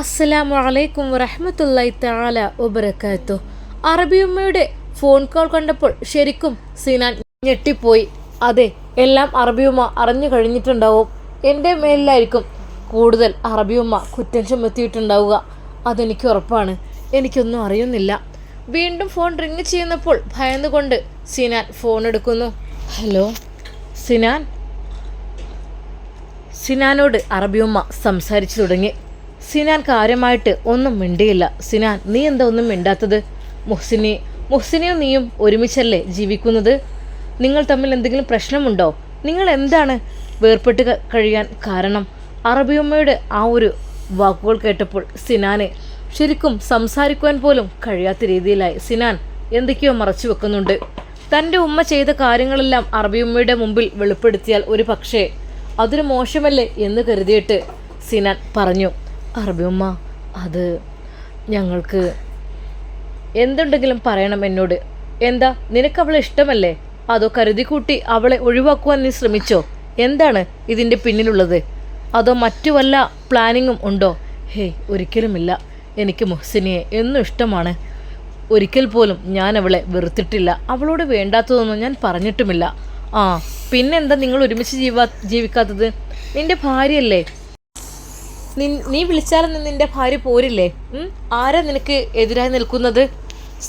അസ്സലാമു അലൈക്കും വറഹ്മത്തുള്ളാഹി തആല വബറകാത്തു അറബിയുമ്മയുടെ ഫോൺ കോൾ കണ്ടപ്പോൾ ശരിക്കും സിനാൻ ഞെട്ടിപ്പോയി. അതെ എല്ലാം അറബിയുമ്മ അറിഞ്ഞു കഴിഞ്ഞിട്ടുണ്ടാവും. എന്റെ മേലിലായിരിക്കും കൂടുതൽ അറബിയുമ്മ കുറ്റം ചുമത്തിയിട്ടുണ്ടാവുക. അതെനിക്ക് ഉറപ്പാണ്. എനിക്കൊന്നും അറിയുന്നില്ല. വീണ്ടും ഫോൺ റിങ് ചെയ്യുന്നപ്പോൾ ഭയന്നുകൊണ്ട് സിനാൻ ഫോൺ എടുക്കുന്നു. ഹലോ സിനാൻ? സിനാനോട് അറബിയുമ്മ സംസാരിച്ചു തുടങ്ങി. സിനാൻ കാര്യമായിട്ട് ഒന്നും മിണ്ടിയില്ല. സിനാൻ നീ എന്താ ഒന്നും മിണ്ടാത്തത്? മുഹ്സിനി മുഹ്സിനിയും നീയും ഒരുമിച്ചല്ലേ ജീവിക്കുന്നത്? നിങ്ങൾ തമ്മിൽ എന്തെങ്കിലും പ്രശ്നമുണ്ടോ? നിങ്ങൾ എന്താണ് വേർപെട്ട് കഴിയാൻ കാരണം? അറബിയമ്മയുടെ ആ ഒരു വാക്കുകൾ കേട്ടപ്പോൾ സിനാനെ ശരിക്കും സംസാരിക്കുവാൻ പോലും കഴിയാത്ത രീതിയിലായി. സിനാൻ എന്തൊക്കെയോ മറച്ചു വെക്കുന്നുണ്ട്. തന്റെ ഉമ്മ ചെയ്ത കാര്യങ്ങളെല്ലാം അറബിയമ്മയുടെ മുമ്പിൽ വെളിപ്പെടുത്തിയാൽ ഒരു പക്ഷേ അതൊരു മോശമല്ലേ എന്ന് കരുതിയിട്ട് സിനാൻ പറഞ്ഞു. അറബിയമ്മ അത് ഞങ്ങൾക്ക് എന്തുണ്ടെങ്കിലും പറയണം എന്നോട്. എന്താ നിനക്ക് അവളെ ഇഷ്ടമല്ലേ? അതോ കരുതിക്കൂട്ടി അവളെ ഒഴിവാക്കുവാൻ നീ ശ്രമിച്ചോ? എന്താണ് ഇതിന്റെ പിന്നിലുള്ളത്? അതോ മറ്റു വല്ല പ്ലാനിങ്ങും ഉണ്ടോ? ഹേയ് ഒരിക്കലുമില്ല. എനിക്ക് മുഹ്സിനിയെ എന്നും ഇഷ്ടമാണ്. ഒരിക്കൽ പോലും ഞാൻ അവളെ വെറുത്തിട്ടില്ല. അവളോട് വേണ്ടാത്തതൊന്നും ഞാൻ പറഞ്ഞിട്ടുമില്ല. ആ പിന്നെന്താ നിങ്ങൾ ഒരുമിച്ച് ജീവാ ജീവിക്കാത്തത്? നിന്റെ ഭാര്യയല്ലേ? നീ വിളിച്ചാലും നിന്റെ ഭാര്യ പോരില്ലേ? ആരാ നിനക്ക് എതിരായി നിൽക്കുന്നത്?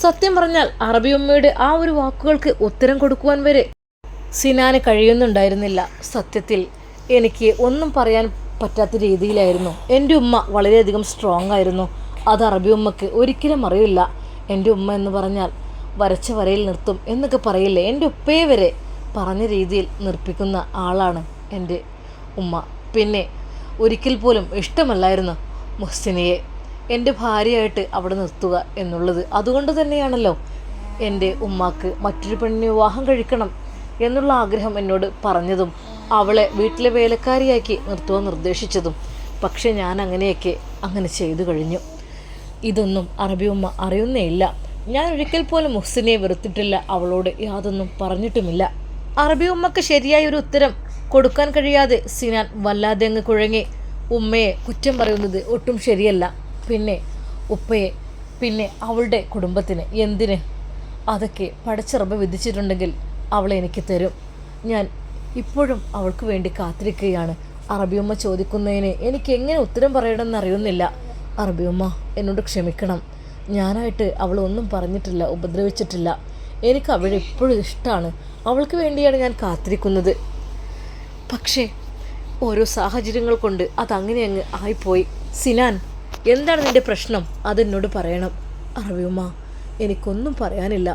സത്യം പറഞ്ഞാൽ അറബിയമ്മയുടെ ആ ഒരു വാക്കുകൾക്ക് ഉത്തരം കൊടുക്കുവാൻ വരെ സിനാന് കഴിയുന്നുണ്ടായിരുന്നില്ല. സത്യത്തിൽ എനിക്ക് ഒന്നും പറയാൻ പറ്റാത്ത രീതിയിലായിരുന്നു. എന്റെ ഉമ്മ വളരെയധികം സ്ട്രോങ് ആയിരുന്നു. അത് അറബി ഉമ്മക്ക് ഒരിക്കലും അറിയില്ല. എന്റെ ഉമ്മ എന്ന് പറഞ്ഞാൽ വരച്ച വരയിൽ നിർത്തും എന്നൊക്കെ പറയില്ലേ? എന്റെ ഉപ്പയെ വരെ പറഞ്ഞ രീതിയിൽ നിർപ്പിക്കുന്ന ആളാണ് എന്റെ ഉമ്മ. പിന്നെ ഒരിക്കൽ പോലും ഇഷ്ടമല്ലായിരുന്നു മുഹ്സിനിയെ. എന്റെ ഭാര്യയായിട്ട് അവിടെ നിർത്തുക എന്നുള്ളത് അതുകൊണ്ട് തന്നെയാണല്ലോ. എന്റെ ഉമ്മാക്ക് മറ്റൊരു പെണ്ണിന് വിവാഹം കഴിക്കണം എന്നുള്ള ആഗ്രഹം എന്നോട് പറഞ്ഞതും അവളെ വീട്ടിലെ വേലക്കാരിയാക്കി നിർത്തുവാൻ നിർദ്ദേശിച്ചതും. പക്ഷെ ഞാൻ അങ്ങനെയൊക്കെ അങ്ങനെ ചെയ്തു കഴിഞ്ഞു. ഇതൊന്നും അറബി ഉമ്മ അറിയുന്നേ ഇല്ല. ഞാൻ ഒരിക്കൽ പോലും മുഹ്സിനെ വെറുത്തിട്ടില്ല. അവളോട് യാതൊന്നും പറഞ്ഞിട്ടുമില്ല. അറബി ഉമ്മക്ക് ശരിയായ ഒരു ഉത്തരം കൊടുക്കാൻ കഴിയാതെ സിനാൻ വല്ലാതെ അങ്ങ് കുഴങ്ങി. ഉമ്മയെ കുറ്റം പറയുന്നത് ഒട്ടും ശരിയല്ല. പിന്നെ ഉപ്പയെ പിന്നെ അവളുടെ കുടുംബത്തിന് എന്തിന്? അതൊക്കെ പടച്ചിറമ്പ് വിധിച്ചിട്ടുണ്ടെങ്കിൽ അവളെ എനിക്ക് തരും. ഞാൻ ഇപ്പോഴും അവൾക്ക് വേണ്ടി കാത്തിരിക്കുകയാണ്. അറബിയമ്മ ചോദിക്കുന്നതിന് എനിക്ക് എങ്ങനെ ഉത്തരം പറയണമെന്ന് അറിയുന്നില്ല. അറബിയമ്മ എന്നോട് ക്ഷമിക്കണം. ഞാനായിട്ട് അവൾ ഒന്നും പറഞ്ഞിട്ടില്ല ഉപദ്രവിച്ചിട്ടില്ല. എനിക്ക് അവളെ എപ്പോഴും ഇഷ്ടമാണ് അവൾക്ക് വേണ്ടിയാണ് ഞാൻ കാത്തിരിക്കുന്നത്. പക്ഷേ ഓരോ സാഹചര്യങ്ങൾ കൊണ്ട് അതങ്ങനെ അങ്ങ് ആയിപ്പോയി. സിനാൻ എന്താണ് നിന്റെ പ്രശ്നം? അതെന്നോട് പറയണം. അറബിയുമ്മ എനിക്കൊന്നും പറയാനില്ല.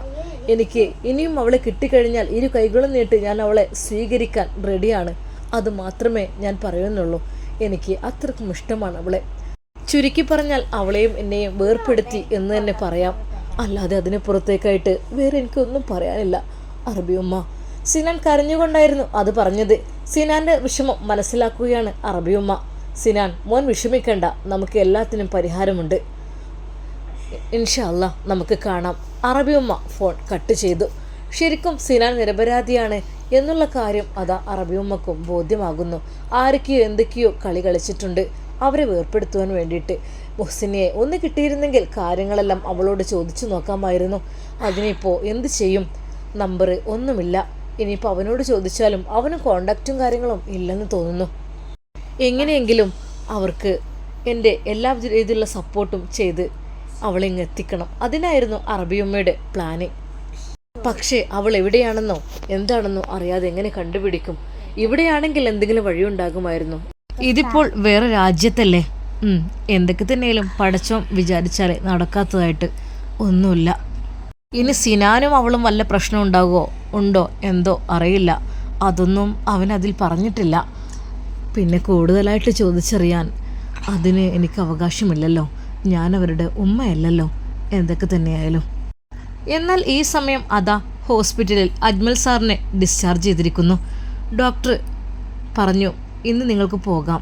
എനിക്ക് ഇനിയും അവളെ കിട്ടിക്കഴിഞ്ഞാൽ ഇരു കൈകളും നീട്ടി ഞാൻ അവളെ സ്വീകരിക്കാൻ റെഡിയാണ് അത് മാത്രമേ ഞാൻ പറയുന്നുള്ളൂ. എനിക്ക് അത്രക്കും ഇഷ്ടമാണ് അവളെ. ചുരുക്കി പറഞ്ഞാൽ അവളെയും എന്നെയും വേർപ്പെടുത്തി എന്ന് തന്നെ പറയാം. അല്ലാതെ അതിന് പുറത്തേക്കായിട്ട് വേറെ എനിക്കൊന്നും പറയാനില്ല. അറബിയുമ്മ സിനാൻ കരഞ്ഞുകൊണ്ടായിരുന്നു അത് പറഞ്ഞത്. സിനാന്റെ വിഷമം മനസ്സിലാക്കുകയാണ് അറബിയുമ്മ. സിനാൻ മോൻ വിഷമിക്കണ്ട. നമുക്ക് എല്ലാത്തിനും പരിഹാരമുണ്ട്. ഇൻഷല്ല നമുക്ക് കാണാം. അറബിയുമ്മ ഫോൺ കട്ട് ചെയ്തു. ശരിക്കും സിനാൻ നിരപരാധിയാണ് എന്നുള്ള കാര്യം അതാ അറബിയുമ്മക്കും ബോധ്യമാകുന്നു. ആരൊക്കെയോ എന്തൊക്കെയോ കളി കളിച്ചിട്ടുണ്ട്. അവരെ വേർപ്പെടുത്തുവാൻ വേണ്ടിയിട്ട്. മുഹ്സിനെ ഒന്ന് കിട്ടിയിരുന്നെങ്കിൽ കാര്യങ്ങളെല്ലാം അവളോട് ചോദിച്ചു നോക്കാമായിരുന്നു. അതിനിപ്പോൾ എന്ത് ചെയ്യും? നമ്പർ ഒന്നുമില്ല. ഇനിയിപ്പോൾ അവനോട് ചോദിച്ചാലും അവന് കോണ്ടാക്റ്റും കാര്യങ്ങളും ഇല്ലെന്ന് തോന്നുന്നു. എങ്ങനെയെങ്കിലും അവർക്ക് എന്റെ എല്ലാ രീതിയിലുള്ള സപ്പോർട്ടും ചെയ്ത് അവളെ ഇങ്ങ് എത്തിക്കണം. അതിനായിരുന്നു അറബിയമ്മയുടെ പ്ലാനിങ് പക്ഷേ അവൾ എവിടെയാണെന്നോ എന്താണെന്നോ അറിയാതെ എങ്ങനെ കണ്ടുപിടിക്കും. ഇവിടെയാണെങ്കിൽ എന്തെങ്കിലും വഴിയുണ്ടാകുമായിരുന്നു ഇതിപ്പോൾ വേറെ രാജ്യത്തല്ലേ? എന്തൊക്കെ തന്നെയാലും പടച്ചോം വിചാരിച്ചാലേ നടക്കാത്തതായിട്ട് ഒന്നുമില്ല. ഇനി സിനാനും അവളും വല്ല പ്രശ്നം ഉണ്ടാകുമോ ഉണ്ടോ എന്തോ അറിയില്ല. അതൊന്നും അവൻ അതിൽ പറഞ്ഞിട്ടില്ല. പിന്നെ കൂടുതലായിട്ട് ചോദിച്ചറിയാൻ അതിന് എനിക്ക് അവകാശമില്ലല്ലോ. ഞാൻ അവരുടെ ഉമ്മയല്ലല്ലോ. എന്തൊക്കെ തന്നെയായാലും. എന്നാൽ ഈ സമയം അതാ ഹോസ്പിറ്റലിൽ അജ്മൽ സാറിനെ ഡിസ്ചാർജ് ചെയ്തിരിക്കുന്നു. ഡോക്ടർ പറഞ്ഞു ഇന്ന് നിങ്ങൾക്ക് പോകാം.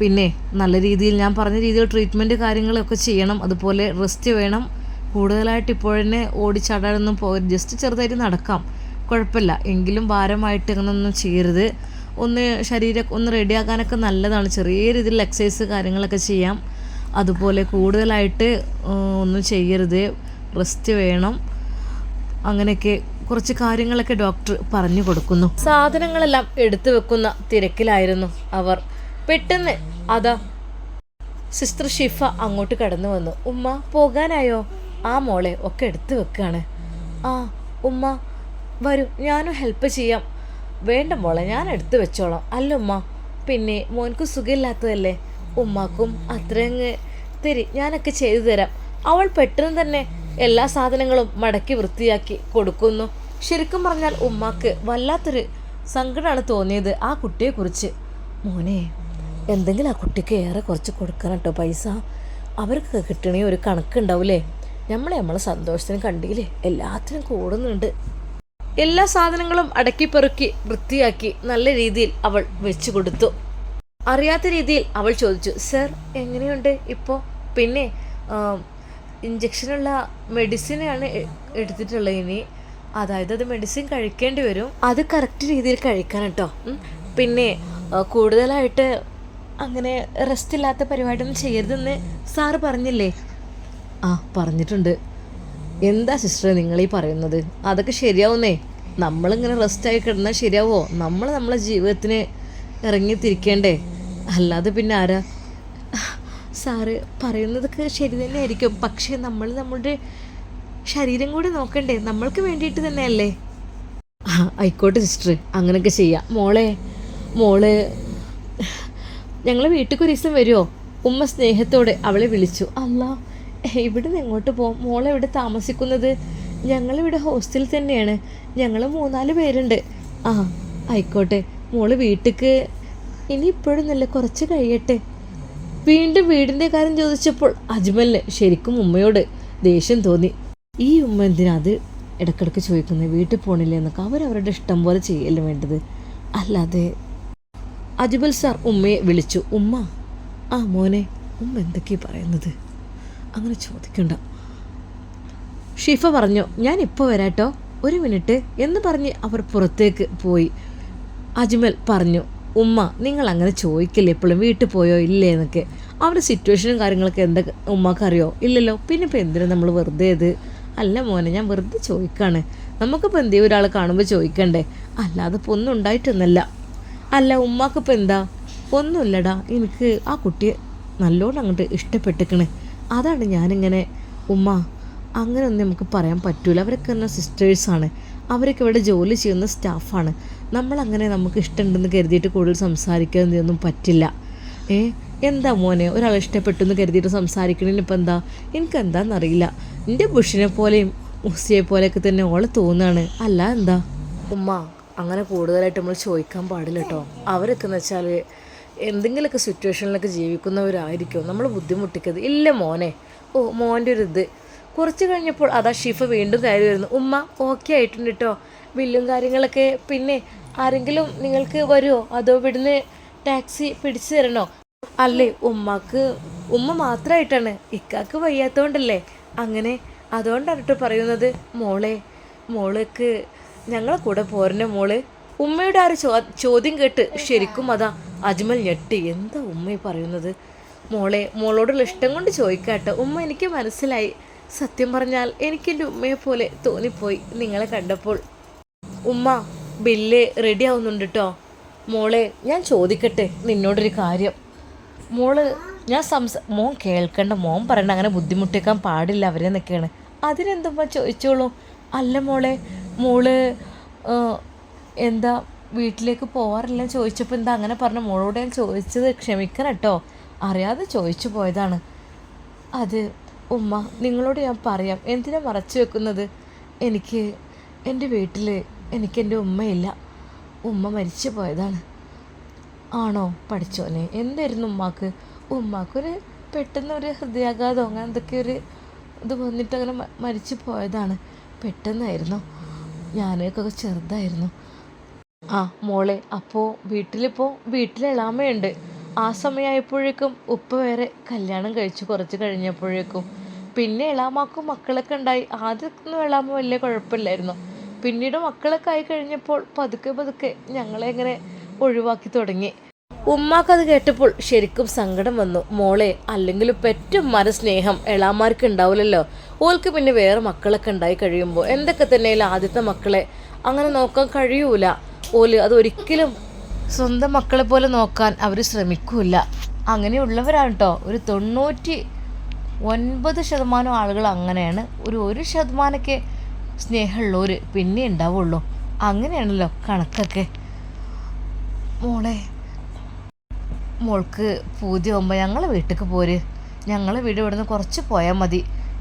പിന്നെ നല്ല രീതിയിൽ ഞാൻ പറഞ്ഞ രീതിയിൽ ട്രീറ്റ്മെന്റ് കാര്യങ്ങളൊക്കെ ചെയ്യണം. അതുപോലെ റെസ്റ്റ് വേണം. കൂടുതലായിട്ട് ഇപ്പോഴെന്നെ ഓടിച്ചാടാനൊന്നും പോകരുത്. ജസ്റ്റ് ചെറുതായിട്ട് നടക്കാം. കുഴപ്പമില്ല. എങ്കിലും ഭാരമായിട്ട് അങ്ങനൊന്നും ചെയ്യരുത്. ഒന്ന് ശരീരം ഒന്ന് റെഡിയാക്കാനൊക്കെ നല്ലതാണ്. ചെറിയ രീതിയിൽ എക്സസൈസ് കാര്യങ്ങളൊക്കെ ചെയ്യാം. അതുപോലെ കൂടുതലായിട്ട് ഒന്നും ചെയ്യരുത്. റെസ്റ്റ് വേണം. അങ്ങനെയൊക്കെ കുറച്ച് കാര്യങ്ങളൊക്കെ ഡോക്ടർ പറഞ്ഞു കൊടുക്കുന്നു. സാധനങ്ങളെല്ലാം എടുത്തു വെക്കുന്ന തിരക്കിലായിരുന്നു അവർ. പെട്ടെന്ന് അതാ സിസ്റ്റർ ഷിഫ അങ്ങോട്ട് കടന്നു വന്നു. ഉമ്മ പോകാനായോ? ആ മോളെ ഒക്കെ എടുത്തു വെക്കാണ്. ആ ഉമ്മ വരൂ ഞാനും ഹെൽപ്പ് ചെയ്യാം. വേണ്ട മോളെ ഞാൻ എടുത്തു വെച്ചോളാം. അല്ല ഉമ്മ പിന്നെ മോൻക്ക് സുഖമില്ലാത്തതല്ലേ? ഉമ്മാക്കും അത്രയങ്ങ് തരി ഞാനൊക്കെ ചെയ്തു തരാം. അവൾ പെട്ടെന്ന് തന്നെ എല്ലാ സാധനങ്ങളും മടക്കി വൃത്തിയാക്കി കൊടുക്കുന്നു. ശരിക്കും പറഞ്ഞാൽ ഉമ്മാക്ക് വല്ലാത്തൊരു സങ്കടമാണ് തോന്നിയത് ആ കുട്ടിയെക്കുറിച്ച്. മോനെ എന്തെങ്കിലും ആ കുട്ടിക്ക് ഏറെ കുറച്ച് കൊടുക്കണം കേട്ടോ പൈസ. അവർക്ക് കിട്ടണേ ഒരു കണക്കുണ്ടാവില്ലേ നമ്മളെ നമ്മളെ സന്തോഷത്തിന് കണ്ടില്ലേ? എല്ലാത്തിനും കൂടുന്നുണ്ട്. എല്ലാ സാധനങ്ങളും അടക്കിപ്പെറുക്കി വൃത്തിയാക്കി നല്ല രീതിയിൽ അവൾ വെച്ചു കൊടുത്തു. അറിയാത്ത രീതിയിൽ അവൾ ചോദിച്ചു സർ എങ്ങനെയുണ്ട് ഇപ്പോൾ പിന്നെ ഇഞ്ചക്ഷനുള്ള മെഡിസിനാണ് എടുത്തിട്ടുള്ളത് ഇനി. അതായത് അത് മെഡിസിൻ കഴിക്കേണ്ടി വരും. അത് കറക്റ്റ് രീതിയിൽ കഴിക്കണം കേട്ടോ പിന്നെ കൂടുതലായിട്ട് അങ്ങനെ റെസ്റ്റ് ഇല്ലാത്ത പരിപാടിയൊന്നും ചെയ്യരുതെന്ന് സാറ് പറഞ്ഞില്ലേ? ആ പറഞ്ഞിട്ടുണ്ട്. എന്താ സിസ്റ്റർ നിങ്ങൾ ഈ പറയുന്നത്? അതൊക്കെ ശരിയാവുന്നേ. നമ്മളിങ്ങനെ റെസ്റ്റായി കിടന്നാൽ ശരിയാവോ? നമ്മൾ നമ്മളെ ജീവിതത്തിന് ഇറങ്ങി തിരിക്കേണ്ടേ അല്ലാതെ പിന്നെ ആരാ? സാറ് പറയുന്നതൊക്കെ ശരി തന്നെയായിരിക്കും. പക്ഷേ നമ്മൾ നമ്മളുടെ ശരീരം കൂടി നോക്കണ്ടേ. നമ്മൾക്ക് വേണ്ടിയിട്ട് തന്നെയല്ലേ? ആയിക്കോട്ടെ സിസ്റ്റർ അങ്ങനെയൊക്കെ ചെയ്യാം. മോളെ മോൾ ഞങ്ങൾ വീട്ടിൽ ഒരു ദിവസം വരുമോ ഉമ്മ സ്നേഹത്തോടെ അവളെ വിളിച്ചു. അല്ല ഇവിടെ നിന്ന് എങ്ങോട്ട് പോകും മോളെവിടെ താമസിക്കുന്നത്? ഞങ്ങളിവിടെ ഹോസ്റ്റലിൽ തന്നെയാണ്. ഞങ്ങൾ മൂന്നാൽ പേരുണ്ട്. ആ ആയിക്കോട്ടെ. മോൾ വീട്ടിക്ക്. ഇനി ഇപ്പോഴൊന്നുമില്ല കുറച്ച് കഴിയട്ടെ. വീണ്ടും വീടിന്റെ കാര്യം ചോദിച്ചപ്പോൾ അജ്മലിന് ശരിക്കും ഉമ്മയോട് ദേഷ്യം തോന്നി. ഈ ഉമ്മ എന്തിനാ അത് ഇടക്കിടക്ക് ചോദിക്കുന്നത് വീട്ടിൽ പോണില്ലേ എന്നൊക്കെ. അവരവരുടെ ഇഷ്ടം പോലെ ചെയ്യല്ലേ വേണ്ടത്. അല്ലാതെ അജ്മൽ സാർ ഉമ്മയെ വിളിച്ചു. ഉമ്മ ആ മോനെ ഉമ്മ എന്തൊക്കെയാണ് പറയുന്നത്? അങ്ങനെ ചോദിക്കണ്ട. ഷിഫ പറഞ്ഞു ഞാൻ ഇപ്പോൾ വരാട്ടോ ഒരു മിനിറ്റ്. എന്ന് പറഞ്ഞ് അവർ പുറത്തേക്ക് പോയി. അജ്മൽ പറഞ്ഞു ഉമ്മ നിങ്ങൾ അങ്ങനെ ചോദിക്കില്ല? എപ്പോഴും വീട്ടിൽ പോയോ? ഇല്ലേ? എന്നൊക്കെ. അവരുടെ സിറ്റുവേഷനും കാര്യങ്ങളൊക്കെ എന്താ? ഉമ്മക്കറിയോ? ഇല്ലല്ലോ. പിന്നെ ഇപ്പോൾ എന്തിനാ നമ്മൾ വെറുതെ ഇത്? അല്ല മോനെ ഞാൻ വെറുതെ ചോദിക്കാണ്. നമുക്കിപ്പോൾ എന്തേ ഒരാൾ കാണുമ്പോൾ ചോദിക്കണ്ടേ? അല്ലാതെ ഇപ്പോൾ ഒന്നും ഉണ്ടായിട്ടൊന്നല്ല. അല്ല ഉമ്മാക്കിപ്പോൾ എന്താ? ഒന്നുമില്ലടാ. എനിക്ക് ആ കുട്ടിയെ നല്ലോണം അങ്ങോട്ട് ഇഷ്ടപ്പെട്ടിക്കണ്. അതാണ് ഞാനിങ്ങനെ ഉമ്മ അങ്ങനെയൊന്നും നമുക്ക് പറയാൻ പറ്റൂല. അവരൊക്കെ തന്നെ സിസ്റ്റേഴ്സാണ് അവരൊക്കെ ഇവിടെ ജോലി ചെയ്യുന്ന സ്റ്റാഫാണ് നമ്മളങ്ങനെ നമുക്ക് ഇഷ്ടമുണ്ടെന്ന് കരുതിയിട്ട് കൂടുതൽ സംസാരിക്കാനൊന്നും പറ്റില്ല. ഏ എന്താ മോനെ? ഒരാൾ ഇഷ്ടപ്പെട്ടു എന്ന് കരുതിയിട്ട് സംസാരിക്കണതിന് ഇപ്പം എന്താ? എനിക്ക് എന്താണെന്നറിയില്ല എന്റെ ബുഷിനെ പോലെയും മുസിയെ പോലെയൊക്കെ തന്നെ ഓളെ തോന്നുകയാണ് അല്ല എന്താ? ഉമ്മ അങ്ങനെ കൂടുതലായിട്ട് നമ്മൾ ചോദിക്കാൻ പാടില്ല കേട്ടോ അവരൊക്കെ എന്ന് വെച്ചാൽ എന്തെങ്കിലുമൊക്കെ സിറ്റുവേഷനിലൊക്കെ ജീവിക്കുന്നവരായിരിക്കും. നമ്മൾ ബുദ്ധിമുട്ടിക്കരുത്. ഇല്ല മോനെ. ഓ മോന്റെ ഒരു ഇത്. കുറച്ച് കഴിഞ്ഞപ്പോൾ അതാ ഷിഫ വീണ്ടും കയറി വരുന്നു. ഉമ്മ ഓക്കെ ആയിട്ടുണ്ട് കേട്ടോ ബില്ലും കാര്യങ്ങളൊക്കെ പിന്നെ ആരെങ്കിലും നിങ്ങൾക്ക് വരുമോ അതോ ഇവിടുന്ന് ടാക്സി പിടിച്ചു തരണോ? അല്ലേ ഉമ്മക്ക് ഉമ്മ മാത്രമായിട്ടാണ് ഇക്കാക്ക് വയ്യാത്തതുകൊണ്ടല്ലേ അങ്ങനെ അതുകൊണ്ടാണ് കേട്ടോ പറയുന്നത്. മോളെ മോൾക്ക് ഞങ്ങളെ കൂടെ പോരണ മോൾ. ഉമ്മയുടെ ആ ഒരു ചോദ്യം കേട്ട് ശരിക്കും അതാ അജ്മൽ ഞെട്ടി. എന്താ ഉമ്മ പറയുന്നത്? മോളെ മോളോടുള്ള ഇഷ്ടം കൊണ്ട് ചോദിക്കാട്ടോ. ഉമ്മ എനിക്ക് മനസ്സിലായി. സത്യം പറഞ്ഞാൽ എനിക്ക് എന്റെ ഉമ്മയെ പോലെ തോന്നിപ്പോയി നിങ്ങളെ കണ്ടപ്പോൾ. ഉമ്മ ബില്ല് റെഡി ആവുന്നുണ്ട് കേട്ടോ മോളെ ഞാൻ ചോദിക്കട്ടെ നിന്നോടൊരു കാര്യം. മോൾ ഞാൻ സംസ മോൻ കേൾക്കണ്ട. മോൻ പറയണ്ട അങ്ങനെ ബുദ്ധിമുട്ടിക്കാൻ പാടില്ല അവരെ നിൽക്കുകയാണ് അതിനെന്തുമ്പോൾ ചോദിച്ചോളൂ? അല്ല മോളെ മോൾ എന്താ വീട്ടിലേക്ക് പോവാറില്ല ചോദിച്ചപ്പോൾ എന്താ അങ്ങനെ പറഞ്ഞ? മോളോട് ഞാൻ ചോദിച്ചത് ക്ഷമിക്കണം കേട്ടോ. അറിയാതെ ചോദിച്ചു പോയതാണ്. അത് ഉമ്മ നിങ്ങളോട് ഞാൻ പറയാം. എന്തിനാ മറച്ചു വെക്കുന്നത്? എനിക്ക് എന്റെ വീട്ടിൽ എനിക്ക് എന്റെ ഉമ്മയില്ല. ഉമ്മ മരിച്ചു പോയതാണ്. ആണോ? പഠിച്ചോനെ എന്തായിരുന്നു ഉമ്മാക്ക്? ഉമ്മാക്കൊരു പെട്ടെന്ന് ഒരു ഹൃദയാഘാതം അങ്ങനെ എന്തൊക്കെ ഒരു ഇത് വന്നിട്ട് അങ്ങനെ മരിച്ചു പോയതാണ്. പെട്ടെന്നായിരുന്നു. ഞാനൊക്കെ ചെറുതായിരുന്നു. ആ മോളെ അപ്പോൾ വീട്ടിലിപ്പോൾ വീട്ടിലെളാമയുണ്ട് ആ സമയമായപ്പോഴേക്കും ഉപ്പ വേറെ കല്യാണം കഴിച്ചു കുറച്ച് കഴിഞ്ഞപ്പോഴേക്കും. പിന്നെ എളാമാക്കും മക്കളൊക്കെ ഉണ്ടായി. ആദ്യമൊന്നും എളാമ വലിയ കുഴപ്പമില്ലായിരുന്നു. പിന്നീട് മക്കളൊക്കെ ആയി കഴിഞ്ഞപ്പോൾ പതുക്കെ പതുക്കെ ഞങ്ങളെ ഇങ്ങനെ ഒഴിവാക്കി തുടങ്ങി. ഉമ്മാക്കത് കേട്ടപ്പോൾ ശരിക്കും സങ്കടം വന്നു. മോളെ അല്ലെങ്കിൽ പെറ്റുമ്മാരെ സ്നേഹം എളാമാർക്ക് ഉണ്ടാവില്ലല്ലോ. ഓൾക്ക് പിന്നെ വേറെ മക്കളൊക്കെ ഉണ്ടായി കഴിയുമ്പോൾ. എന്തൊക്കെ തന്നെയാലും ആദ്യത്തെ മക്കളെ അങ്ങനെ നോക്കാൻ കഴിയൂല. ഓൽ അതൊരിക്കലും സ്വന്തം മക്കളെ പോലെ നോക്കാൻ അവർ ശ്രമിക്കൂല. അങ്ങനെയുള്ളവരാണ് കേട്ടോ ഒരു തൊണ്ണൂറ്റി ഒൻപത് ശതമാനം ആളുകൾ അങ്ങനെയാണ്. ഒരു ഒരു ശതമാനമൊക്കെ സ്നേഹമുള്ളവർ പിന്നെ ഉണ്ടാവുള്ളൂ. അങ്ങനെയാണല്ലോ കണക്കൊക്കെ. മോളെ മോൾക്ക് പൂതിയാകുമ്പോൾ ഞങ്ങളെ വീട്ടിലേക്ക് പോര്. ഞങ്ങളെ വീട് ഇവിടുന്ന് കുറച്ച് പോയാൽ മതി.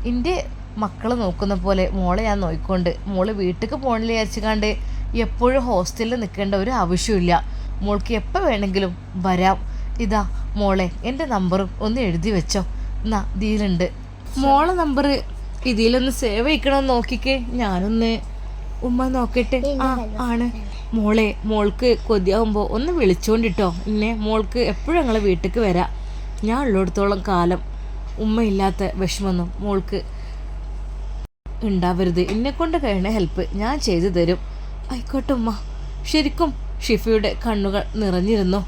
എന്റെ മക്കളെ നോക്കുന്ന പോലെ മോളെ ഞാൻ നോക്കിക്കൊണ്ട് മോൾ വീട്ടിലേക്ക് പോകണില്ല വിചാരിച്ചുകാണ്ട് എപ്പോഴും ഹോസ്റ്റലിൽ നിൽക്കേണ്ട ഒരു ആവശ്യമില്ല മോൾക്ക് എപ്പോൾ വേണമെങ്കിലും വരാം. ഇതാ മോളെ എന്റെ നമ്പറും ഒന്ന് എഴുതി വെച്ചോ. എന്നാ ഇതിലുണ്ട്. മോളെ നമ്പർ ഇതിലൊന്ന് സേവ് ചെയ്യണമെന്ന് നോക്കിക്കേ. ഞാനൊന്ന് ഉമ്മ നോക്കട്ടെ. ആ ആണ്. മോളെ മോൾക്ക് കൊതിയാകുമ്പോൾ ഒന്ന് വിളിച്ചോണ്ടിട്ടോ. എന്നെ മോൾക്ക് എപ്പോഴും ഞങ്ങളെ വീട്ടിലേക്ക് വരാം. ഞാൻ ഉള്ളിടത്തോളം കാലം ഉമ്മയില്ലാത്ത വിഷമൊന്നും മോൾക്ക് ഉണ്ടാവരുത്. എന്നെ കൊണ്ട് കഴിയണ ഹെൽപ്പ് ഞാൻ ചെയ്തു തരും. ആയിക്കോട്ടെ ഉമ്മ ശരിക്കും ഷിഫയുടെ കണ്ണുകൾ നിറഞ്ഞിരുന്നു.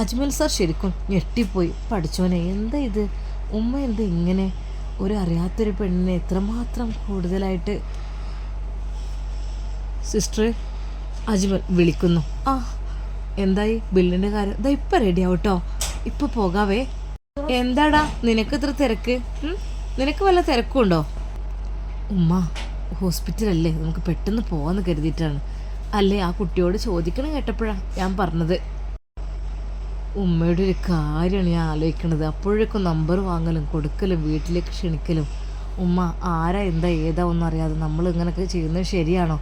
അജ്മൽ സാർ ശരിക്കും ഞെട്ടിപ്പോയി. പഠിച്ചോനെ എന്താ ഇത്? ഉമ്മ എന്താ ഇങ്ങനെ? ഒരു അറിയാത്തൊരു പെണ്ണിനെ എത്രമാത്രം കൂടുതലായിട്ട് സിസ്റ്റർ അജ്മൽ വിളിക്കുന്നു. ആ എന്തായി? ബില്ലിന്റെ കാര്യം. ഇതാ ഇപ്പം റെഡി ആവട്ടോ ഇപ്പം പോകാവേ. എന്താടാ? നിനക്ക് ഇത്ര തിരക്ക്? നിനക്ക് വല്ല തിരക്കുണ്ടോ ഉമ്മ ഹോസ്പിറ്റലല്ലേ? നമുക്ക് പെട്ടെന്ന് പോവാന്ന് കരുതിയിട്ടാണ്. അല്ലേ ആ കുട്ടിയോട് ചോദിക്കണം കേട്ടപ്പോഴാണ് ഞാൻ പറഞ്ഞത്. ഉമ്മയുടെ ഒരു കാര്യമാണ് ഞാൻ ആലോചിക്കണത്. അപ്പോഴേക്കും നമ്പർ വാങ്ങലും കൊടുക്കലും വീട്ടിലേക്ക് ക്ഷണിക്കലും. ഉമ്മ ആരാ എന്താ ഏതാ ഒന്നും അറിയാതെ നമ്മൾ ഇങ്ങനെയൊക്കെ ചെയ്യുന്നത് ശരിയാണോ?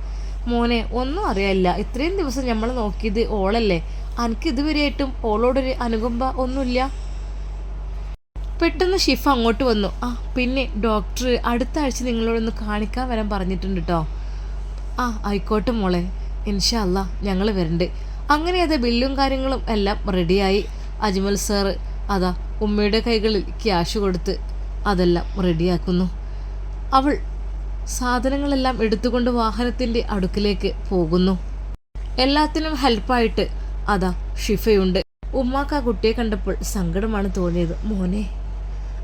മോനെ ഒന്നും അറിയാനില്ല. ഇത്രയും ദിവസം നമ്മൾ നോക്കിയത് ഓളല്ലേ. എനിക്ക് ഇതുവരെയായിട്ടും ഓളോടൊരു അനുകമ്പ ഒന്നുമില്ല? പെട്ടെന്ന് ഷിഫ അങ്ങോട്ട് വന്നു. ആ പിന്നെ ഡോക്ടർ അടുത്ത ആഴ്ച നിങ്ങളോടൊന്ന് കാണിക്കാൻ വരാൻ പറഞ്ഞിട്ടുണ്ട് കേട്ടോ ആ ആയിക്കോട്ടെ മോളെ. ഇൻഷാ അല്ല ഞങ്ങൾ വരുന്നുണ്ട് അങ്ങനെ അതെ ബില്ലും കാര്യങ്ങളും എല്ലാം റെഡിയായി അജ്മൽ സാറ് അതാ ഉമ്മയുടെ കൈകളിൽ ക്യാഷ് കൊടുത്ത് അതെല്ലാം റെഡിയാക്കുന്നു അവൾ സാധനങ്ങളെല്ലാം എടുത്തുകൊണ്ട് വാഹനത്തിന്റെ അടുക്കിലേക്ക് പോകുന്നു. എല്ലാത്തിനും ഹെൽപ്പായിട്ട് അതാ ഷിഫയുണ്ട്. ഉമ്മാക്ക് ആ കുട്ടിയെ കണ്ടപ്പോൾ സങ്കടമാണ് തോന്നിയത്. മോനെ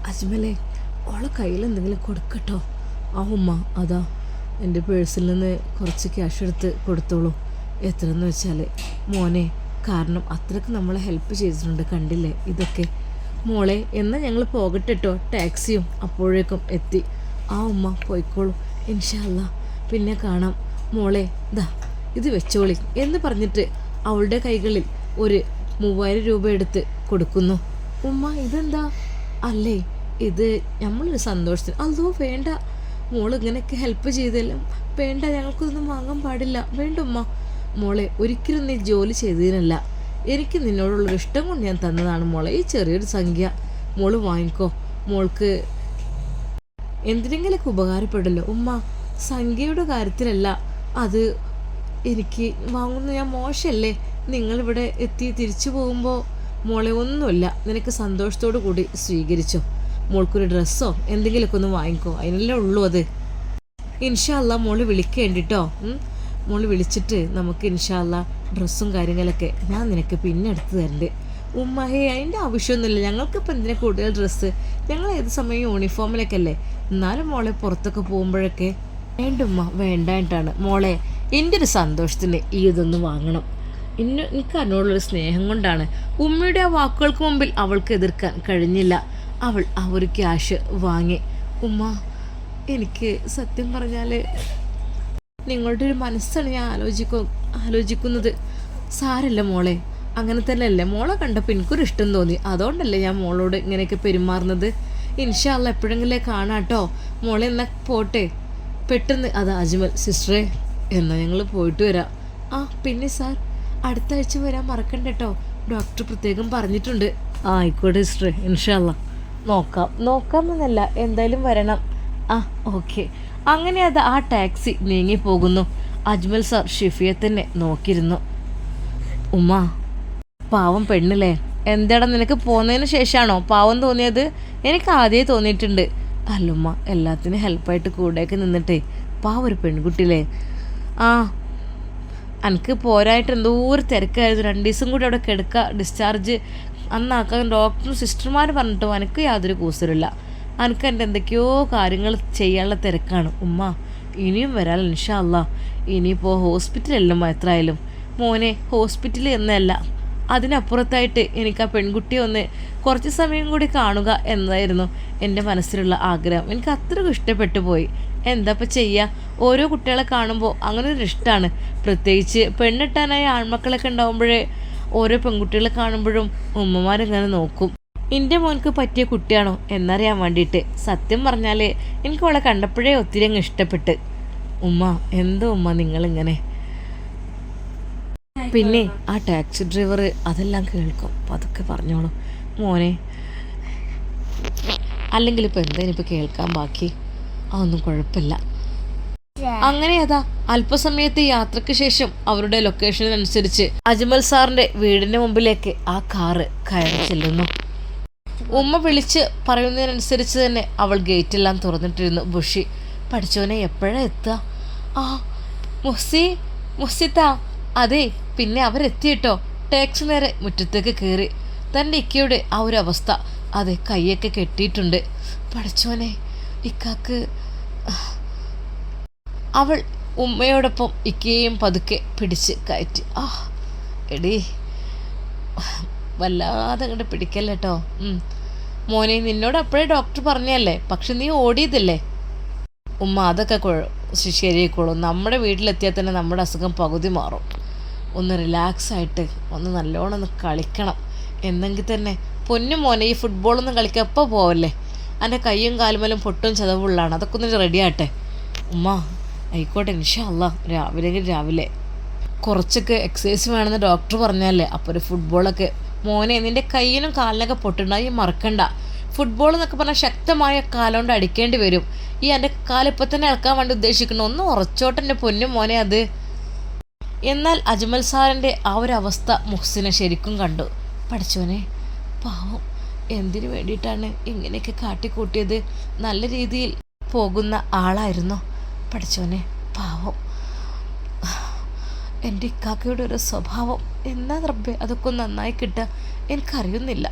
അജ്മലെ ഓളെ കയ്യിൽ എന്തെങ്കിലും കൊടുക്കട്ടോ? ആ ഉമ്മ അതാ. എന്റെ പേഴ്സിൽ നിന്ന് കുറച്ച് ക്യാഷ് എടുത്ത് കൊടുത്തോളൂ. എത്രയെന്ന് വെച്ചാൽ മോനെ കാരണം അത്രയ്ക്ക് നമ്മളെ ഹെൽപ്പ് ചെയ്തിട്ടുണ്ട് കണ്ടില്ലേ? ഇതൊക്കെ. മോളെ എന്നാൽ ഞങ്ങൾ പോകട്ടെ കേട്ടോ ടാക്സിയും അപ്പോഴേക്കും എത്തി. ആ ഉമ്മ പോയിക്കോളൂ ഇൻഷല്ല പിന്നെ കാണാം. മോളെ ദാ ഇത് വെച്ചോളി. എന്ന് പറഞ്ഞിട്ട് അവളുടെ കൈകളിൽ ഒരു മൂവായിരം രൂപ എടുത്ത് കൊടുക്കുന്നു. ഉമ്മ ഇതെന്താ? അല്ലേ ഇത് നമ്മളൊരു സന്തോഷത്തിന്. അതോ വേണ്ട. മോൾ ഇങ്ങനെയൊക്കെ ഹെൽപ്പ് ചെയ്തെല്ലാം വേണ്ട ഞങ്ങൾക്കൊന്നും വാങ്ങാൻ പാടില്ല. വേണ്ട ഉമ്മ. മോളെ ഒരിക്കലും നീ ജോലി ചെയ്തതിനല്ല. എനിക്ക് നിന്നോടുള്ളൊരു ഇഷ്ടം കൊണ്ട് ഞാൻ തന്നതാണ് മോളെ. ഈ ചെറിയൊരു സംഖ്യ മോൾ വാങ്ങിക്കോ. മോൾക്ക് എന്തിനെങ്കിലൊക്കെ ഉപകാരപ്പെടല്ലോ ഉമ്മ സംഖ്യയുടെ കാര്യത്തിലല്ല. അത് എനിക്ക് വാങ്ങുന്ന ഞാൻ മോശമല്ലേ? നിങ്ങളിവിടെ എത്തി തിരിച്ചു പോകുമ്പോൾ മോളെ ഒന്നുമില്ല. നിനക്ക് സന്തോഷത്തോടു കൂടി സ്വീകരിച്ചോ. മോൾക്കൊരു ഡ്രസ്സോ എന്തെങ്കിലുമൊക്കെ ഒന്ന് വാങ്ങിക്കോ. അതിനല്ലേ ഉള്ളൂ അത്. ഇൻഷാല്ല മോൾ വിളിക്കേണ്ടിട്ടോ. മോൾ വിളിച്ചിട്ട് നമുക്ക് ഇൻഷാല്ല ഡ്രസ്സും കാര്യങ്ങളൊക്കെ ഞാൻ നിനക്ക് പിന്നെ എടുത്തു തരണ്ട്. ഉമ്മ ഹേ അതിന്റെ ആവശ്യമൊന്നുമില്ല. ഞങ്ങൾക്കിപ്പോൾ എന്തിനാ കൂടുതൽ ഡ്രസ്സ് ഞങ്ങൾ ഏത് സമയം യൂണിഫോമിലൊക്കെ അല്ലേ? എന്നാലും മോളെ പുറത്തൊക്കെ പോകുമ്പോഴൊക്കെ വേണ്ട ഉമ്മ വേണ്ടായിട്ടാണ് മോളെ എന്റെ ഒരു സന്തോഷത്തിന് ഈ ഇതൊന്ന് വാങ്ങണം. ഇന്ന് എനിക്ക് അതിനോടുള്ളൊരു സ്നേഹം കൊണ്ടാണ്. ഉമ്മയുടെ ആ വാക്കുകൾക്ക് മുമ്പിൽ അവൾക്ക് എതിർക്കാൻ കഴിഞ്ഞില്ല. അവൾ ആ ഒരു ക്യാഷ് വാങ്ങി. ഉമ്മ എനിക്ക് സത്യം പറഞ്ഞാൽ നിങ്ങളുടെ ഒരു മനസ്സാണ് ഞാൻ ആലോചിക്കു ആലോചിക്കുന്നത്. സാരല്ല മോളെ അങ്ങനെ തന്നെയല്ലേ? മോളെ കണ്ടപ്പോൾ എനിക്കൊരു ഇഷ്ടം തോന്നി. അതുകൊണ്ടല്ലേ ഞാൻ മോളോട് ഇങ്ങനെയൊക്കെ പെരുമാറുന്നത്. ഇൻഷാല്ല എപ്പോഴെങ്കിലും കാണാട്ടോ മോളെ എന്നാ പോട്ടെ. പെട്ടെന്ന്. അത് അജ്മൽ സിസ്റ്ററെ എന്നാൽ ഞങ്ങൾ പോയിട്ട് വരാം. ആ പിന്നെ സാർ അടുത്ത ആഴ്ച വരാൻ മറക്കണ്ട കേട്ടോ. ഡോക്ടർ പ്രത്യേകം പറഞ്ഞിട്ടുണ്ട്. ആയിക്കോട്ടെ സിസ്റ്ററെ. ഇൻഷാല്ല നോക്കാം. നോക്കാമെന്നല്ല എന്തായാലും വരണം. ആ ഓക്കെ. അങ്ങനെ അത് ആ ടാക്സി നീങ്ങിപ്പോകുന്നു. അജ്മൽ സാർ ഷിഫിയെ തന്നെ നോക്കിയിരുന്നു. ഉമ്മ പാവം പെണ്ണില്ലേ? എന്താടാ നിനക്ക് പോകുന്നതിന് ശേഷമാണോ പാവം തോന്നിയത്? എനിക്ക് ആദ്യമേ തോന്നിയിട്ടുണ്ട്. അല്ലുമ്മ എല്ലാത്തിനും ഹെൽപ്പായിട്ട് കൂടെയൊക്കെ നിന്നിട്ടേ. പാവം ഒരു പെൺകുട്ടിയില്ലേ? ആ എനിക്ക് പോരായിട്ട് എന്തോ ഒരു തിരക്കായിരുന്നു. രണ്ട് ദിവസം കൂടി അവിടെ കിടക്കുക ഡിസ്ചാർജ് അന്നാക്കാൻ ഡോക്ടറും സിസ്റ്റർമാരും പറഞ്ഞിട്ടും എനിക്ക് യാതൊരു കൂസരില്ല എനിക്ക് എന്റെ എന്തൊക്കെയോ കാര്യങ്ങൾ ചെയ്യാനുള്ള തിരക്കാണ്. ഉമ്മ ഇനിയും വരാൻ ഇൻഷാല്ല ഇനിയിപ്പോൾ ഹോസ്പിറ്റലല്ലോ എത്രയായാലും മോനെ ഹോസ്പിറ്റൽ എന്നല്ല. അതിനപ്പുറത്തായിട്ട് എനിക്ക് ആ പെൺകുട്ടിയെ ഒന്ന് കുറച്ച് സമയം കൂടി കാണുക എന്നതായിരുന്നു എന്റെ മനസ്സിലുള്ള ആഗ്രഹം. എനിക്ക് അത്രയ്ക്ക് ഇഷ്ടപ്പെട്ടു പോയി. എന്താ ഇപ്പം ചെയ്യുക ഓരോ കുട്ടികളെ കാണുമ്പോൾ അങ്ങനെ ഒരു ഇഷ്ടമാണ് പ്രത്യേകിച്ച് പെണ്ണിട്ടാനായ ആൺമക്കളൊക്കെ ഉണ്ടാകുമ്പോഴേ ഓരോ പെൺകുട്ടികളെ കാണുമ്പോഴും ഉമ്മമാരിങ്ങനെ നോക്കും. എന്റെ മോൻക്ക് പറ്റിയ കുട്ടിയാണോ? എന്നറിയാൻ വേണ്ടിയിട്ട് സത്യം പറഞ്ഞാൽ എനിക്ക് അവളെ കണ്ടപ്പോഴേ ഒത്തിരി അങ്ങ് ഇഷ്ടപ്പെട്ട്. ഉമ്മ എന്തോ ഉമ്മ നിങ്ങളിങ്ങനെ? പിന്നെ ആ ടാക്സി ഡ്രൈവർ അതെല്ലാം കേൾക്കും. അതൊക്കെ പറഞ്ഞോളൂ. മോനെ അല്ലെങ്കിൽ ഇപ്പോൾ എന്താ ഇനിയിപ്പോൾ കേൾക്കാൻ ബാക്കി? അതൊന്നും കുഴപ്പമില്ല. അങ്ങനെ അതാ അല്പസമയത്തെ യാത്രയ്ക്ക് ശേഷം അവരുടെ ലൊക്കേഷനനുസരിച്ച് അജ്മൽ സാറിന്റെ വീടിന്റെ മുമ്പിലേക്ക് ആ കാറ് കയറി ചെല്ലുന്നു. ഉമ്മ വിളിച്ച് പറയുന്നതിനനുസരിച്ച് തന്നെ അവൾ ഗേറ്റെല്ലാം തുറന്നിട്ടിരുന്നു. ബുഷി പഠിച്ചവനെ എപ്പോഴാ എത്തുക? ആ മുസി മുസിത്ത അതെ പിന്നെ അവരെത്തിയിട്ടോ? ടാക്സി നേരെ മുറ്റത്തേക്ക് കയറി. തന്റെ ഇക്കയുടെ ആ ഒരു അവസ്ഥ അതെ കൈയൊക്കെ കെട്ടിയിട്ടുണ്ട്. പഠിച്ചോനെ ഇക്കാക്ക് അവൾ ഉമ്മയോടൊപ്പം ഇക്കയും പതുക്കെ പിടിച്ച് കയറ്റി. ആ എടി വല്ലാതെ അങ്ങോട്ട് പിടിക്കല്ലേ കേട്ടോ മോനെ നിന്നോട് അപ്പോഴേ ഡോക്ടർ പറഞ്ഞല്ലേ? പക്ഷെ നീ ഓടിയതല്ലേ? ഉമ്മ അതൊക്കെ ശരിയായിക്കോളും. നമ്മുടെ വീട്ടിലെത്തിയാൽ തന്നെ നമ്മുടെ അസുഖം പകുതി മാറും. ഒന്ന് റിലാക്സ് ആയിട്ട് ഒന്ന് നല്ലോണം ഒന്ന് കളിക്കണം. എന്നെങ്കിൽ തന്നെ പൊന്നു മോനെ ഈ ഫുട്ബോളൊന്നും കളിക്കാൻ എപ്പോൾ പോവല്ലേ? എന്റെ കയ്യും കാലുമെല്ലാം പൊട്ടും ചതവുള്ളാണ് അതൊക്കെ ഒന്ന് റെഡി ആട്ടെ ഉമ്മ ആയിക്കോട്ടെ ഇൻഷല്ല രാവിലെ രാവിലെ. കുറച്ചൊക്കെ എക്സസൈസ് വേണമെന്ന് ഡോക്ടർ പറഞ്ഞല്ലേ അപ്പോൾ ഒരു ഫുട്ബോളൊക്കെ മോനെ നിന്റെ കയ്യിലും കാലിനൊക്കെ പൊട്ടുണ്ടായി മറക്കണ്ട. ഫുട്ബോൾ എന്നൊക്കെ പറഞ്ഞാൽ ശക്തമായ കാലുകൊണ്ട് അടിക്കേണ്ടി വരും. ഈ എന്റെ കാലിപ്പോൾ തന്നെ ഇളക്കാൻ വേണ്ടി ഉദ്ദേശിക്കുന്നു. ഒന്ന് ഉറച്ചോട്ടെ എന്റെ പൊന്നും മോനെ അത്. എന്നാൽ അജ്മൽ സാറിന്റെ ആ ഒരു അവസ്ഥ മുഹ്സിനെ ശരിക്കും കണ്ടു. പഠിച്ചോനെ പാവം. എന്തിനു വേണ്ടിയിട്ടാണ് ഇങ്ങനെയൊക്കെ കാട്ടിക്കൂട്ടിയത്? നല്ല രീതിയിൽ പോകുന്ന ആളായിരുന്നു? പഠിച്ചോനെ പാവം. എന്റെ ഇക്കാക്കയുടെ ഒരു സ്വഭാവം. എന്നാ റബ്ബെ അതൊക്കെ നന്നായി കിട്ടുക. എനിക്കറിയുന്നില്ല.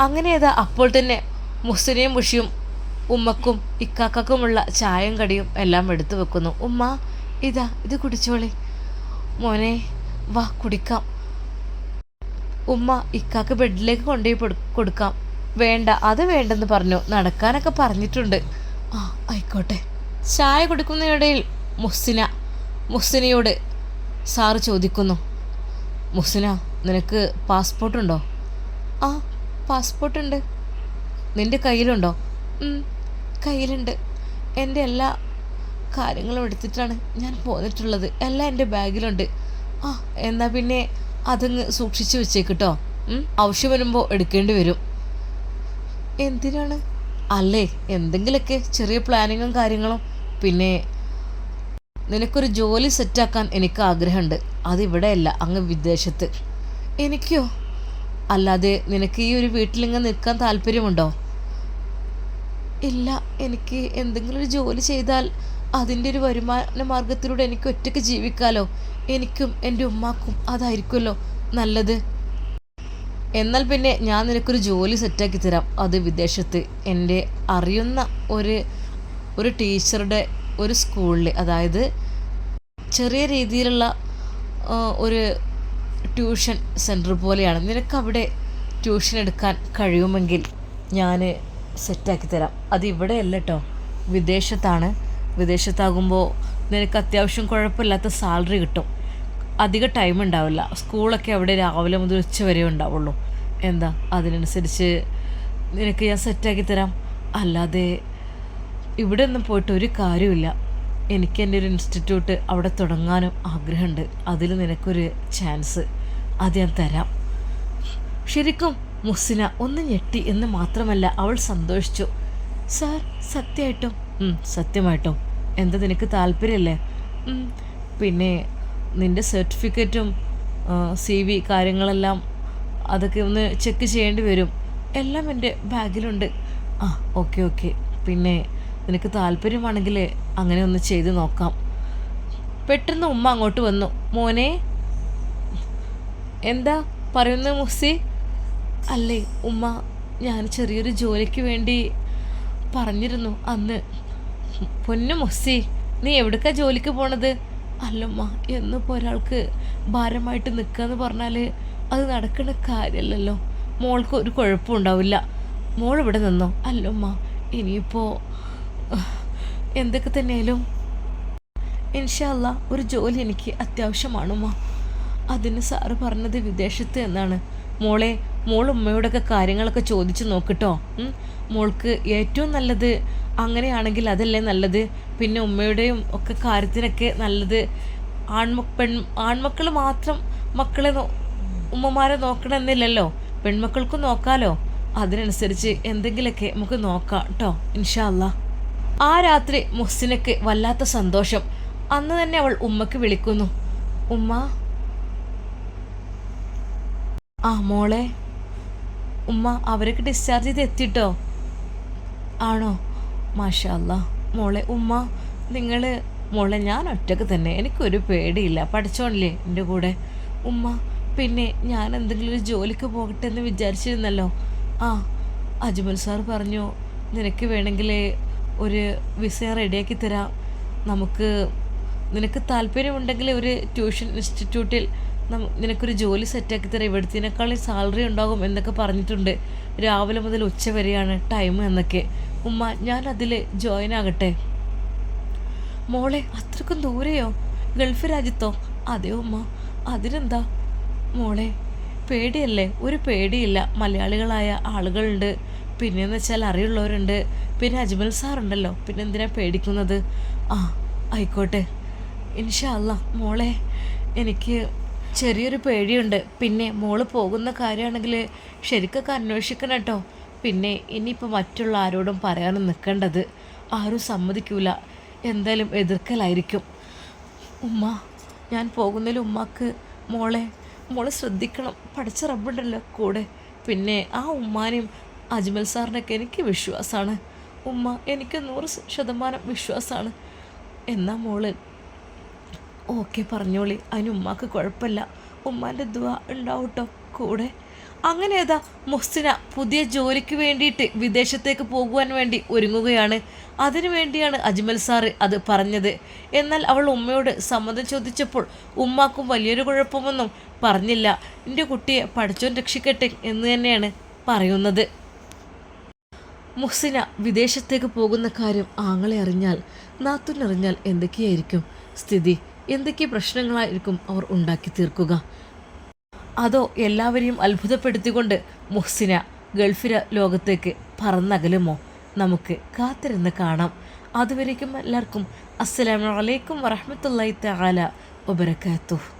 അങ്ങനെ ഏതാ അപ്പോൾ തന്നെ മുസ്ലിം മുഷിയും ഉമ്മക്കും ഇക്കാക്കുമുള്ള ചായയും കടിയും എല്ലാം എടുത്തു വെക്കുന്നു. ഉമ്മ ഇതാ ഇത് കുടിച്ചോളി. മോനെ വാ കുടിക്കാം. ഉമ്മ ഇക്കാക്ക് ബെഡിലേക്ക് കൊണ്ടുപോയി കൊടുക്കാം. വേണ്ട അത് വേണ്ടെന്ന് പറഞ്ഞു. നടക്കാനൊക്കെ പറഞ്ഞിട്ടുണ്ട്. ആ ആയിക്കോട്ടെ. ചായ കൊടുക്കുന്നതിനിടയിൽ മുസ്സിന മുസ്സിനയോട് സാറ് ചോദിക്കുന്നു. മുസ്സിന നിനക്ക് പാസ്പോർട്ടുണ്ടോ? ആ പാസ്പോർട്ടുണ്ട്. നിന്റെ കയ്യിലുണ്ടോ? കയ്യിലുണ്ട്. എന്റെ എല്ലാ കാര്യങ്ങളും എടുത്തിട്ടാണ് ഞാൻ പോന്നിട്ടുള്ളത്. എല്ലാം എന്റെ ബാഗിലുണ്ട്. ആ എന്നാൽ പിന്നെ അതങ്ങ് സൂക്ഷിച്ച് വെച്ചേക്കിട്ടോ ആവശ്യം വരുമ്പോൾ എടുക്കേണ്ടി വരും. എന്തിനാണ് അല്ലേ? എന്തെങ്കിലുമൊക്കെ ചെറിയ പ്ലാനിങ്ങും കാര്യങ്ങളും. പിന്നെ നിനക്കൊരു ജോലി സെറ്റാക്കാൻ എനിക്ക് ആഗ്രഹമുണ്ട്. അതിവിടെയല്ല അങ്ങ് വിദേശത്ത്. എനിക്കോ? അല്ലാതെ നിനക്ക് ഈ ഒരു വീട്ടിലിങ്ങ് നിൽക്കാൻ താല്പര്യമുണ്ടോ? ഇല്ല എനിക്ക് എന്തെങ്കിലും ഒരു ജോലി ചെയ്താൽ അതിന്റെ ഒരു വരുമാന മാർഗത്തിലൂടെ എനിക്ക് ഒറ്റയ്ക്ക് ജീവിക്കാലോ. എനിക്കും എന്റെ ഉമ്മാക്കും അതായിരിക്കുമല്ലോ നല്ലത്. എന്നാൽ പിന്നെ ഞാൻ നിനക്കൊരു ജോലി സെറ്റാക്കി തരാം. അത് വിദേശത്ത്. എന്റെ അറിയുന്ന ഒരു ഒരു ടീച്ചറുടെ ഒരു സ്കൂളിൽ അതായത് ചെറിയ രീതിയിലുള്ള ഒരു ട്യൂഷൻ സെന്റർ പോലെയാണ്. നിനക്ക് അവിടെ ട്യൂഷൻ എടുക്കാൻ കഴിയുമെങ്കിൽ ഞാൻ സെറ്റാക്കി തരാം. അത് ഇവിടെയല്ല കേട്ടോ വിദേശത്താണ്. വിദേശത്താകുമ്പോൾ നിനക്ക് അത്യാവശ്യം കുഴപ്പമില്ലാത്ത സാലറി കിട്ടും. അധിക ടൈം ഉണ്ടാവില്ല. സ്കൂളൊക്കെ അവിടെ രാവിലെ മുതൽ ഉച്ച വരെ ഉണ്ടാവുള്ളൂ. എന്താ? അതിനനുസരിച്ച് നിനക്ക് ഞാൻ സെറ്റാക്കി തരാം. അല്ലാതെ ഇവിടെ ഒന്നും പോയിട്ട് ഒരു കാര്യമില്ല എനിക്ക് എന്റെ ഒരു ഇൻസ്റ്റിറ്റ്യൂട്ട് അവിടെ തുടങ്ങാനും ആഗ്രഹമുണ്ട്. അതിൽ നിനക്കൊരു ചാൻസ് അത് ഞാൻ തരാം. ശരിക്കും മുസ്സിന ഒന്ന് ഞെട്ടി എന്ന് മാത്രമല്ല അവൾ സന്തോഷിച്ചു. സാർ സത്യമായിട്ടും? സത്യമായിട്ടും. എന്താ നിനക്ക് താല്പര്യമല്ലേ? പിന്നെ നിന്റെ സർട്ടിഫിക്കറ്റും സി വി കാര്യങ്ങളെല്ലാം അതൊക്കെ ഒന്ന് ചെക്ക് ചെയ്യേണ്ടി വരും. എല്ലാം എന്റെ ബാഗിലുണ്ട്. ആ ഓക്കെ ഓക്കെ പിന്നെ നിനക്ക് താല്പര്യമാണെങ്കിൽ അങ്ങനെ ഒന്ന് ചെയ്ത് നോക്കാം. പെട്ടെന്ന് ഉമ്മ അങ്ങോട്ട് വന്നു. മോനെ എന്താ പറയുന്നത് മുസി അല്ലേ ഉമ്മ ഞാൻ ചെറിയൊരു ജോലിക്ക് വേണ്ടി പറഞ്ഞിരുന്നു അന്ന്. പൊന്നു മുസി നീ എവിടേക്കാ ജോലിക്ക് പോണത്? അല്ലമ്മ എന്നിപ്പോൾ ഒരാൾക്ക് ഭാരമായിട്ട് നിൽക്കുക പറഞ്ഞാൽ അത് നടക്കുന്ന കാര്യമല്ലല്ലോ മോൾക്ക് ഒരു കുഴപ്പം ഉണ്ടാവില്ല. മോൾ ഇവിടെ നിന്നോ? അല്ലമ്മ ഇനിയിപ്പോൾ എന്തൊക്കെ തന്നെയായാലും ഇൻഷല്ല ഒരു ജോലി എനിക്ക് അത്യാവശ്യമാണുമ്മ. അതിന് സാറ് പറഞ്ഞത് വിദേശത്ത് എന്നാണ്. മോളെ മോൾ ഉമ്മയോടൊക്കെ കാര്യങ്ങളൊക്കെ ചോദിച്ചു നോക്കിട്ടോ. മോൾക്ക് ഏറ്റവും നല്ലത് അങ്ങനെയാണെങ്കിൽ അതല്ലേ നല്ലത്? പിന്നെ ഉമ്മയുടെയും ഒക്കെ കാര്യത്തിനൊക്കെ നല്ലത്. ആൺമ പെൺ ആൺമക്കൾ മാത്രം മക്കളെ ഉമ്മമാരെ നോക്കണമെന്നില്ലല്ലോ പെൺമക്കൾക്കും നോക്കാലോ. അതിനനുസരിച്ച് എന്തെങ്കിലുമൊക്കെ നമുക്ക് നോക്കാം കേട്ടോ ഇൻഷാല്ല ആ രാത്രി മുഹ്സിനക്ക് വല്ലാത്ത സന്തോഷം. അന്ന് തന്നെ അവൾ ഉമ്മക്ക് വിളിക്കുന്നു. ഉമ്മ? ആ മോളെ. ഉമ്മ അവരൊക്കെ ഡിസ്ചാർജ് ചെയ്ത് എത്തിട്ടോ? ആണോ? മാഷാ അല്ലാ മോളെ ഉമ്മ നിങ്ങൾ മോളെ ഞാൻ ഒറ്റയ്ക്ക് തന്നെ എനിക്കൊരു പേടിയില്ല. പഠിച്ചോണില്ലേ എന്റെ കൂടെ? ഉമ്മ പിന്നെ ഞാൻ എന്തെങ്കിലും ഒരു ജോലിക്ക് പോകട്ടെ എന്ന് വിചാരിച്ചിരുന്നല്ലോ. ആ അജ്മൽ സാർ പറഞ്ഞു നിനക്ക് വേണമെങ്കിൽ ഒരു വിസ റെഡിയാക്കി തരാം. നമുക്ക് നിനക്ക് താല്പര്യമുണ്ടെങ്കിൽ ഒരു ട്യൂഷൻ ഇൻസ്റ്റിറ്റ്യൂട്ടിൽ നമു നിനക്കൊരു ജോലി സെറ്റാക്കി തരാം. ഇവിടുത്തേനേക്കാളും സാലറി ഉണ്ടാകും എന്നൊക്കെ പറഞ്ഞിട്ടുണ്ട്. രാവിലെ മുതൽ ഉച്ച വരെയാണ് ടൈം എന്നൊക്കെ. ഉമ്മ ഞാൻ അതിൽ ജോയിൻ ആകട്ടെ. മോളെ അത്രക്കും ദൂരെയോ? ഗൾഫ് രാജ്യത്തോ? അതെ ഉമ്മ അതിനെന്താ? മോളെ പേടിയല്ലേ? ഒരു പേടിയില്ല. മലയാളികളായ ആളുകളുണ്ട്. പിന്നെയെന്ന് വെച്ചാൽ അറിയുള്ളവരുണ്ട്. പിന്നെ അജ്മൽ സാറുണ്ടല്ലോ. പിന്നെ എന്തിനാ പേടിക്കുന്നത്? ആ ആയിക്കോട്ടെ. ഇൻഷല്ല മോളെ എനിക്ക് ചെറിയൊരു പേടിയുണ്ട്. പിന്നെ മോൾ പോകുന്ന കാര്യമാണെങ്കിൽ ശരിക്കൊക്കെ അന്വേഷിക്കണം കേട്ടോ. പിന്നെ ഇനിയിപ്പോൾ മറ്റുള്ള ആരോടും പറയാനും നിൽക്കേണ്ടത് ആരും സമ്മതിക്കൂല. എന്തായാലും എതിർക്കലായിരിക്കും. ഉമ്മ ഞാൻ പോകുന്നതിൽ ഉമ്മാക്ക് മോളെ മോളെ ശ്രദ്ധിക്കണം. പഠിച്ച റബ്ബുണ്ടല്ലോ കൂടെ. പിന്നെ ആ ഉമ്മാനെയും അജ്മൽ സാറിനൊക്കെ എനിക്ക് വിശ്വാസമാണ് ഉമ്മ എനിക്ക് നൂറ് ശതമാനം വിശ്വാസമാണ് എന്നാ മോൾ ഓക്കെ പറഞ്ഞോളി. അതിന് ഉമ്മാക്ക് കുഴപ്പമില്ല. ഉമ്മാന്റെ ദുവ ഉണ്ടാവട്ടോ കൂടെ. അങ്ങനെ അതാ മുഹ്സിന പുതിയ ജോലിക്ക് വേണ്ടിയിട്ട് വിദേശത്തേക്ക് പോകുവാൻ വേണ്ടി ഒരുങ്ങുകയാണ്. അതിനു വേണ്ടിയാണ് അജ്മൽ സാറ് അത് പറഞ്ഞത്. എന്നാൽ അവൾ ഉമ്മയോട് സമ്മതം ചോദിച്ചപ്പോൾ ഉമ്മാക്കും വലിയൊരു കുഴപ്പമൊന്നും പറഞ്ഞില്ല. എന്റെ കുട്ടിയെ പഠിച്ചോൻ രക്ഷിക്കട്ടെ എന്ന് തന്നെയാണ് പറയുന്നത്. മുഹ്സിന വിദേശത്തേക്ക് പോകുന്ന കാര്യം ആങ്ങളെ അറിഞ്ഞാൽ നാത്തുനറിഞ്ഞാൽ എന്തൊക്കെയായിരിക്കും? സ്ഥിതി എന്തൊക്കെ പ്രശ്നങ്ങളായിരിക്കും അവർ ഉണ്ടാക്കി തീർക്കുക അതോ എല്ലാവരെയും അത്ഭുതപ്പെടുത്തിക്കൊണ്ട് മുഹ്സിന ഗൾഫിര ലോകത്തേക്ക് പറന്നകലുമോ? നമുക്ക് കാത്തിരുന്ന് കാണാം. അതുവരേക്കും എല്ലാവർക്കും അസ്സലാമലൈക്കും വറഹമത്തല്ലാ തആല വബറകാതുഹു.